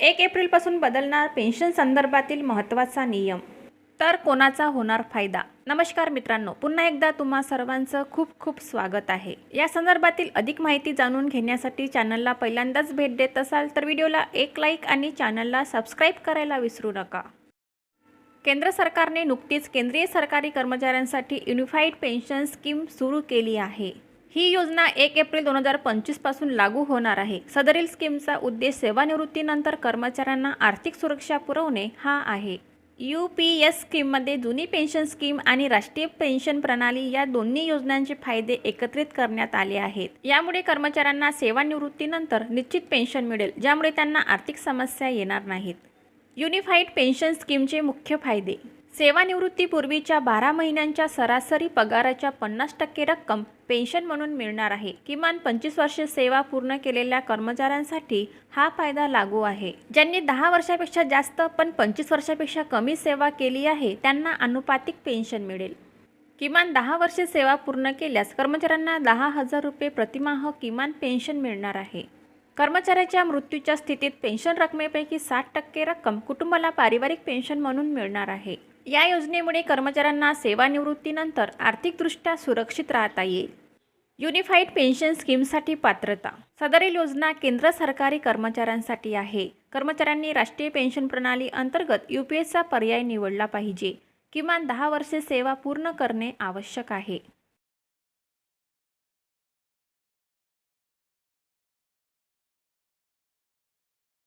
एक एप्रिलपासून बदलणार पेन्शन संदर्भातील महत्त्वाचा नियम. तर कोणाचा होणार फायदा? नमस्कार मित्रांनो पुन्हा एकदा तुम्हा सर्वांचं खूप खूप स्वागत आहे. या संदर्भातील अधिक माहिती जाणून घेण्यासाठी चॅनलला पहिल्यांदाच भेट देत असाल तर व्हिडिओला एक लाईक आणि चॅनलला सबस्क्राईब करायला विसरू नका. केंद्र सरकारने नुकतीच केंद्रीय सरकारी कर्मचाऱ्यांसाठी युनिफाईड पेन्शन स्कीम सुरू केली आहे. ही योजना एक एप्रिल दोन हजार पंचवीसपासून लागू होणार आहे. सदरील स्कीमचा उद्देश सेवानिवृत्तीनंतर कर्मचाऱ्यांना आर्थिक सुरक्षा पुरवणे हा आहे. यू पी एस स्कीममध्ये जुनी पेन्शन स्कीम आणि राष्ट्रीय पेन्शन प्रणाली या दोन्ही योजनांचे फायदे एकत्रित करण्यात आले आहेत. यामुळे कर्मचाऱ्यांना सेवानिवृत्तीनंतर निश्चित पेन्शन मिळेल ज्यामुळे त्यांना आर्थिक समस्या येणार नाहीत. युनिफाईड पेन्शन स्कीमचे मुख्य फायदे सेवानिवृत्तीपूर्वीच्या बारा महिन्यांच्या सरासरी पगाराच्या पन्नास टक्के रक्कम पेन्शन म्हणून मिळणार आहे. किमान पंचवीस वर्षे सेवा पूर्ण केलेल्या कर्मचाऱ्यांसाठी हा फायदा लागू आहे. ज्यांनी दहा वर्षापेक्षा जास्त पण पंचवीस वर्षापेक्षा कमी सेवा केली आहे त्यांना अनुपातिक पेन्शन मिळेल. किमान दहा वर्षे सेवा पूर्ण केल्यास कर्मचाऱ्यांना दहा हजार रुपये प्रतिमाह किमान पेन्शन मिळणार आहे. कर्मचाऱ्याच्या मृत्यूच्या स्थितीत पेन्शन रकमेपैकी साठ टक्के रक्कम कुटुंबाला पारिवारिक पेन्शन म्हणून मिळणार आहे. या योजनेमुळे कर्मचाऱ्यांना सेवानिवृत्तीनंतर आर्थिकदृष्ट्या सुरक्षित राहता येईल. युनिफाईड पेन्शन स्कीमसाठी पात्रता. सदरील योजना केंद्र सरकारी कर्मचाऱ्यांसाठी आहे. कर्मचाऱ्यांनी राष्ट्रीय पेन्शन प्रणाली अंतर्गत यू पी एसचा पर्याय निवडला पाहिजे. किमान दहा वर्षे सेवा पूर्ण करणे आवश्यक आहे.